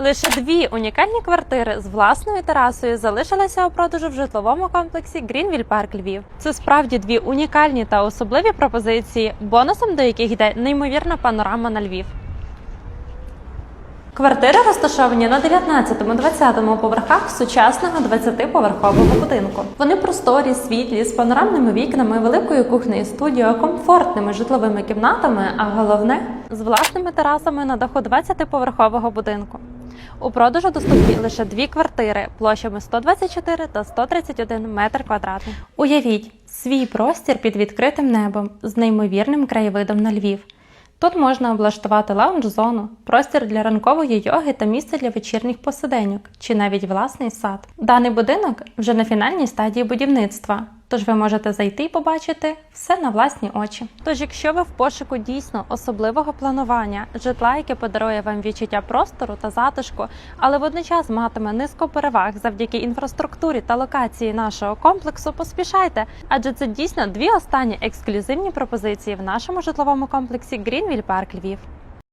Лише дві унікальні квартири з власною терасою залишилися у продажу в житловому комплексі Greenville Park Львів. Це справді дві унікальні та особливі пропозиції, бонусом до яких йде неймовірна панорама на Львів. Квартири розташовані на 19-20 поверхах сучасного 20-поверхового будинку. Вони просторі, світлі, з панорамними вікнами, великою кухнею студіо, комфортними житловими кімнатами, а головне з власними терасами на даху 20-поверхового будинку. У продажу доступні лише дві квартири площами 124 та 131 метр квадратний. Уявіть свій простір під відкритим небом з неймовірним краєвидом на Львів. Тут можна облаштувати лаунж-зону, простір для ранкової йоги та місце для вечірніх посиденьок, чи навіть власний сад. Даний будинок вже на фінальній стадії будівництва, тож ви можете зайти і побачити все на власні очі. Тож, якщо ви в пошуку дійсно особливого планування, житла, яке подарує вам відчуття простору та затишку, але водночас матиме низку переваг завдяки інфраструктурі та локації нашого комплексу, поспішайте, адже це дійсно дві останні ексклюзивні пропозиції в нашому житловому комплексі Greenville Park Львів.